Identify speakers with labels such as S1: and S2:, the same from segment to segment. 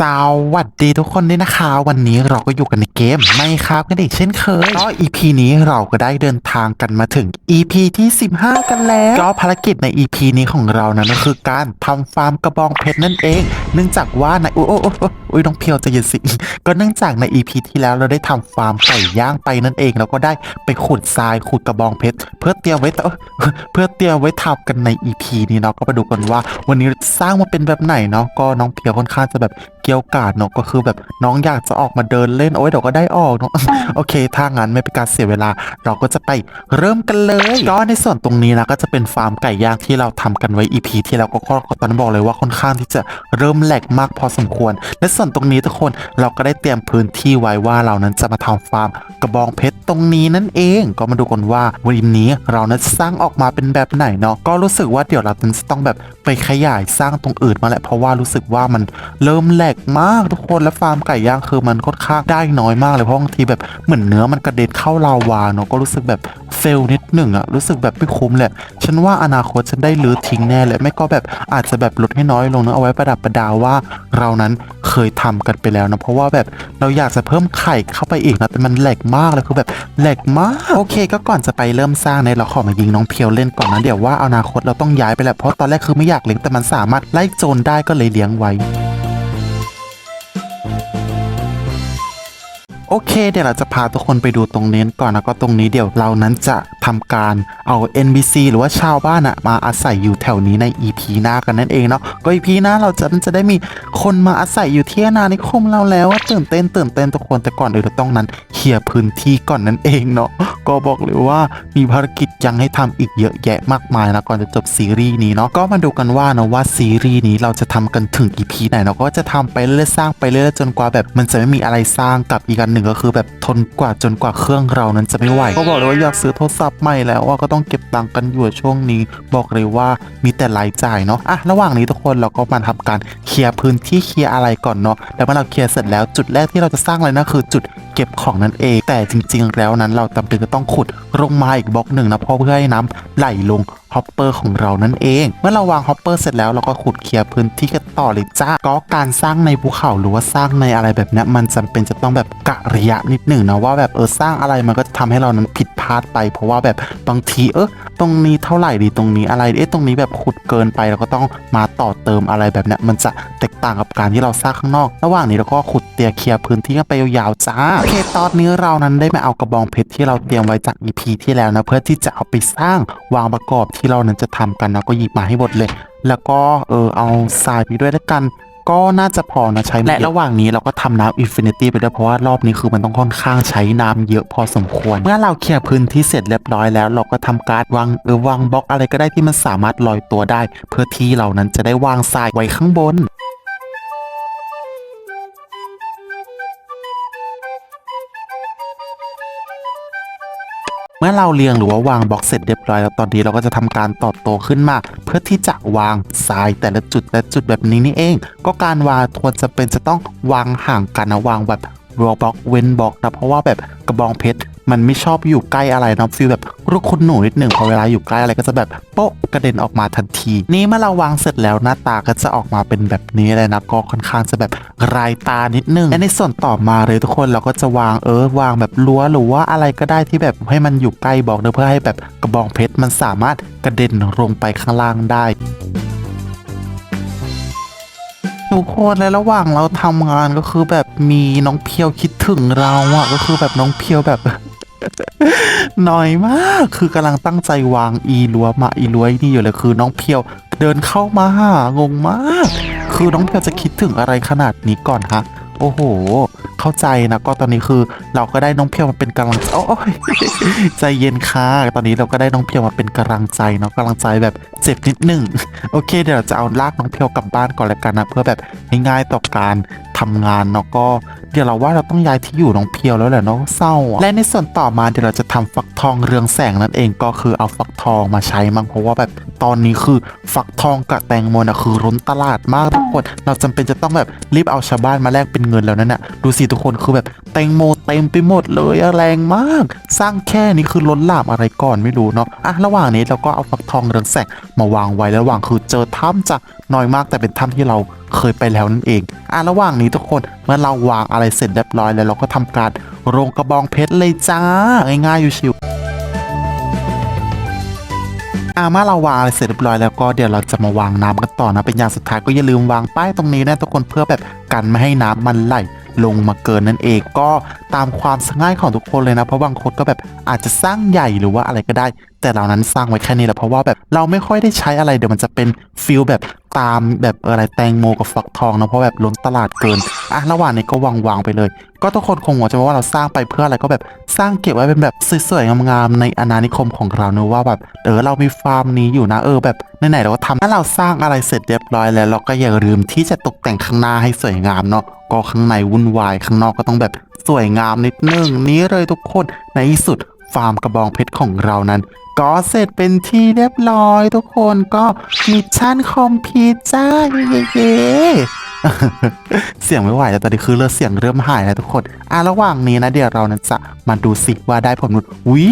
S1: สวัสดีทุกคนด้วยนะคะ วันนี้เราก็อยู่กันในเกมไม่ครับกันอีกเช่นเคยก็ EP นี้เราก็ได้เดินทางกันมาถึง EP ที่ 15 กันแล้ว ก็ภารกิจใน EP นี้ของเรานั้นก็คือการทำฟาร์มกระบองเพชรนั่นเอง เนื่องจากว่าในอุ้ยโอ้โอ้โอ้ยน้องเพียวจะย็นสิก็เนื่องจากใน EP ที่แล้วเราได้ทำฟาร์มไก่ย่างไปนั่นเองแล้วก็ได้ไปขุดทรายขุดกระบองเพชรเพื่อเตรียมไว้เพื่อเตรียมไว้ทำกันใน EP นี้เนาะก็มาดูกันว่า วันนี้สร้างมาเป็นแบบไหนเนาะก็น้องเพียวค่อนข้างจะแบบกรี่ยวกราดเนาะก็คือแบบน้องอยากจะออกมาเดินเล่นโอ้ยเดี๋ยวก็ได้ออกเนาะโอเคถ้างั้นไม่เป็นการเสียเวลา เราก็จะไปเริ่มกันเลยก็ในส่วนตรงนี้นะก็จะเป็นฟาร์มไก่ย่างที่เราทำกันไว้ EP ที่แล้วก็ก็ตอนนั้นบอกเลยว่าค่อนข้างที่จะเริ่มแหลกมากพอสมควรและส่วนตรงนี้ทุกคนเราก็ได้เตรียมพื้นที่ไว้ว่าเรานั้นจะมาทำฟาร์มกระบองเพชร ตรงนี้นั่นเอง ก็มาดูกันว่าวันนี้เรานั้นสร้างออกมาเป็นแบบไหนเนาะก็รู้สึกว่าเดี๋ยวเราจะต้องแบบไปขยายสร้างตรงอื่นมาแหละเพราะว่ารู้สึกว่ามันเริ่มแหลกมากทุกคนและฟาร์มไก่ย่างคือมันค่อนข้างได้น้อยมากเลยเพราะบางทีแบบเหมือนเนื้อมันกระเด็นเข้าลาวาเนาะก็รู้สึกแบบเฟลนิดหนึ่งอะรู้สึกแบบไม่คุ้มแหละฉันว่าอนาคตฉันได้รื้อทิ้งแน่เลยไม่ก็แบบอาจจะแบบลดให้น้อยลงนะเอาไว้ประดับประดาว่า เรานั้นเคยทำกันไปแล้วนะเพราะว่าแบบเราอยากจะเพิ่มไข่เข้าไปอีกนะแต่มันแหลกมากเลยคือแบบแหลกมาก โอเค ก็ก่อนจะไปเริ่มสร้างในเราขอมายิงน้องเพียวเล่นก่อนนะเดี๋ยวว่าอนาคตเราต้องย้ายไปแหละเพราะตอนแรกคือไม่อยากเลี้ยงแต่มันสามารถไล่โจรได้ก็เลยเลี้ยงไว้ โอเค เดี๋ยวเราจะพาทุกคนไปดูตรงนี้ก่อนนะก็ตรงนี้เดี๋ยวเรานั้นจะทำการเอา NBC หรือว่าชาวบ้านอะมาอาศัยอยู่แถวนี้ใน EP หน้ากันนั่นเองเนาะก็ EP หน้าเราจะจะได้มีคนมาอาศัยอยู่ที่อานิคมเราแล้วอะตื่นเต้นตื่นเต้นทุกคนแต่ก่อนอื่นเราต้องนั้นเคลียร์พื้นที่ก่อนนั่นเองเนาะก็บอกเลยว่ามีภารกิจยังให้ทำอีกเยอะแยะมากมายนะก่อนจะจบซีรีส์นี้เนาะก็มาดูกันว่านะว่าซีรีส์นี้เราจะทำกันถึง EP ไหนเราก็จะทำไปเรื่อยๆสร้างไปเรื่อยๆจนกว่าแบบมันจะไม่มีอะไรสร้างกับอีกอันนึ่งก็คือแบบทนกว่าจนกว่าเครื่องเรานั้นจะไม่ไหวก็บอกเลยว่าอยากซื้อโทรศัพท์ใหม่แล้วว่าก็ต้องเก็บตังค์กันอยู่ช่วงนี้ บอกเลยว่ามีแต่รายจ่ายเนาะอะระหว่างนี้ทุกคนเราก็มาทำการเคลียร์พื้นที่เคลียร์อะไรก่อนเนาะแล้วเมื่อเราเคลียร์เสร็จแล้วจุดแรกที่เราจะสร้างเลยนะคือจุด เก็บของนั่นเอง แต่จริง ๆ แล้วนั้นเราจำเป็นจะต้องขุดลงมาอีกบล็อกหนึ่งนะเพราะเพื่อให้น้ำไหลลงฮอปเปอร์ของเรานั่นเอง เมื่อเราวางฮอปเปอร์เสร็จแล้วเราก็ขุดเคลียร์พื้นที่กันต่อเลยจ้าก็การสร้างในภูเขาหรือว่าสร้างในอะไรแบบนี้มันจำเป็นจะต้องแบบกะระยะนิดหนึ่งนะว่าแบบเออสร้างอะไรมันก็จะทำให้เรานั้นผิดพลาดไป เพราะว่าแบบบางทีเออตรงนี้เท่าไหร่ดีตรงนี้อะไรเอ๊ะตรงนี้แบบขุดเกินไปเราก็ต้องมาต่อเติมอะไรแบบนี้มันจะแตกต่างกับการที่เราสร้างข้างนอก ระหว่างนี้เราก็ขุดเตียเคลียร์พื้นที่กันไปยาวๆจ้าเคตอนนี้เรานั้นได้มาเอากระบองเพชรที่เราเตรียมไว้จาก EP ที่แล้วนะ เพื่อที่จะเอาไปสร้างวางประกอบที่เรานั้นจะทำกันนะก็หยิบมาให้หมดเลย แล้วก็เออเอาทรายไปด้วยแล้วกันก็น่าจะพอนะใช้และระหว่างนี้เราก็ทำน้ำอินฟินิตี้ไปด้วยเพราะว่ารอบนี้คือมันต้องค่อนข้างใช้น้ำเยอะพอสมควร เมื่อเราเคลียร์พื้นที่เสร็จเรียบร้อยแล้ว เราก็ทำการวางเออวางบล็อกอะไรก็ได้ที่มันสามารถลอยตัวได้ เพื่อที่เรานั้นจะได้วางทรายไว้ข้างบน เมื่อเราเรียงหรือว่าวางบล็อกเสร็จเรียบร้อยแล้วตอนนี้เราก็จะทำการต่อโตขึ้นมา เพื่อที่จะวางทรายแต่ละจุดและจุดแบบนี้นี่เอง ก็การวางควรจะเป็นจะต้องวางห่างกันนะวางแบบ รอบล็อกเว้นบล็อกนะเพราะว่าแบบกระบองเพชรมันไม่ชอบอยู่ใกล้อะไรนะฟีลแบบลูกคุณหนูนิดหนึ่งพอเวลาอยู่ใกล้อะไรก็จะแบบโป๊ะกระเด็นออกมาทันที นี่เมื่อเราวางเสร็จแล้วหน้าตาก็จะออกมาเป็นแบบนี้เลยนะก็ค่อนข้างจะแบบรายตานิดนึงและในส่วนต่อมาเลยทุกคนเราก็จะวางเออวางแบบรั้วหรือว่าอะไรก็ได้ที่แบบให้มันอยู่ใกล้บอกเนอะเพื่อให้แบบกระบองเพชรมันสามารถกระเด็นลงไปข้างล่างได้ ทุกคนและระหว่างเราทำงานก็คือแบบมีน้องเพียวคิดถึงเราอะก็คือแบบน้องเพียวแบบหน่อยมาก คือกำลังตั้งใจวางอีลัวมาอีรั้วนี่อยู่เลยคือ น้องเพียวเดินเข้ามาหางงมาก คือน้องเพียวจะคิดถึงอะไรขนาดนี้ก่อนฮะ โอ้โห เข้าใจนะก็ตอนนี้คือเราก็ได้น้องเพียวมาเป็นกำลังโอ้ยใจเย็นค่ะตอนนี้เราก็ได้น้องเพียวมาเป็นกำลังใจเนาะกำลังใจแบบเจ็บนิดหนึ่งโอเคเดี๋ยวเราจะเอาลากน้องเพียวกลับบ้านก่อนแล้วกันนะเพื่อแบบง่ายต่อการ ทำงานเนาะก็เดี๋ยวเราว่าเราต้องย้ายที่อยู่น้องเพียวแล้วแหละเนาะเศร้า และในส่วนต่อมาเดี๋ยวเราจะทำฟักทองเรืองแสงนั่นเองก็คือเอาฟักทองมาใช้มั้งเพราะว่าแบบตอนนี้คือฟักทองกับแตงโมนะคือล้นตลาดมากทุกคน เราจำเป็นจะต้องแบบรีบเอาชาวบ้านมาแลกเป็นเงินแล้วนั่นน่ะดูสิทุกคนคือแบบแตงโมเต็มไปหมดเลยแรงมาก สร้างแค่นี้คือล้นหลามอะไรก่อนไม่รู้เนาะอะระหว่างนี้เราก็เอาฟักทองเรืองแสงมาวางไว้ระหว่างคือเจอถ้ำจะน้อยมากแต่เป็นถ้ำที่เราเคยไปแล้วนั่นเอง อะระหว่างนี้ทุกคนเมื่อเราวางอะไรเสร็จเรียบร้อยแล้วเราก็ทำการโรงกระบองเพชรเลยจ้าง่ายๆอยู่ชิวอาเมื่อเราวางอะไรเสร็จเรียบร้อยแล้วก็เดี๋ยวเราจะมาวางน้ำกันต่อนะเป็นอย่างสุดท้ายก็อย่าลืมวางป้ายตรงนี้นะทุกคนเพื่อแบบกันไม่ให้น้ำมันไหลลงมาเกินนั่นเองก็ตามความง่ายของทุกคนเลยนะ เพราะบางคนก็แบบอาจจะสร้างใหญ่หรือว่าอะไรก็ได้ แต่เรานั้นสร้างไว้แค่นี้แหละเพราะว่าแบบเราไม่ค่อยได้ใช้อะไรเดี๋ยวมันจะเป็นฟิลแบบตามแบบอะไรแตงโมกับฟักทองนะเพราะแบบล้นตลาดเกินอะระหว่างนี้ก็วางวางๆไปเลย ก็ทุกคนคงหัวจะว่าเราสร้างไปเพื่ออะไรก็แบบสร้างเก็บไว้เป็นแบบสวยๆงามๆในอาณานิคมของเราเนอะว่าแบบเออเรามีฟาร์มนี้อยู่นะเออแบบไหนๆเราก็ทำถ้าเราสร้างอะไรเสร็จเรียบร้อยแล้ว เราก็อย่าลืมที่จะตกแต่งข้างหน้าให้สวยงามเนาะก็ข้างในวุ่นวายข้างนอกก็ต้องแบบสวยงามนิดนึงนี้เลยทุกคนในที่สุด ฟาร์มกระบองเพชรของเรานั้น ก็เสร็จเป็นที่เรียบร้อยทุกคนก็มิชชั่นคอมพิวจ้าเย้เสียงไม่ไหวแล้วตอนนี้คือเลือดเสียงเริ่มหายแล้วทุกคน อะระหว่างนี้นะเดี๋ยวเรานั้นจะมาดูสิว่าได้ผลนุดวิ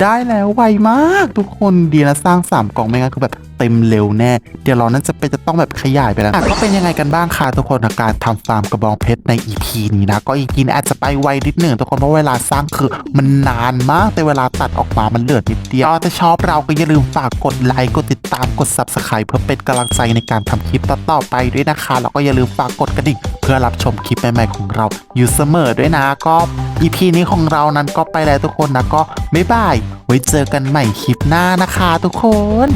S1: ได้แล้วไวมากทุกคนดีนะสร้างสามกล่องไม่งั้นคือแบบ เต็มเร็วแน่ เดี๋ยวเรานั้นจะเป็นจะต้องแบบขยายไปแล้วก็เป็นยังไงกันบ้างคะทุกคนกับการทำฟาร์มกระบองเพชรใน EP นี้นะ ก็ EP นี้อาจจะไปไวนิดหนึ่งทุกคนเพราะเวลาสร้างคือมันนานมากแต่เวลาตัดออกมามันเหลือนิดเดียวถ้าชอบเราก็อย่าลืมฝากกดไลค์กดติดตามกด Subscribe เพื่อเป็นกำลังใจในการทำคลิปต่อๆไปด้วยนะคะแล้วก็อย่าลืมฝากกดกระดิ่งเพื่อรับชมคลิปใหม่ๆของเราอยู่เสมอด้วยนะก็ EP นี้ของเรานั้นก็ไปแล้วทุกคนนะก็บ๊ายบายไว้เจอกันใหม่คลิปหน้านะคะทุกคน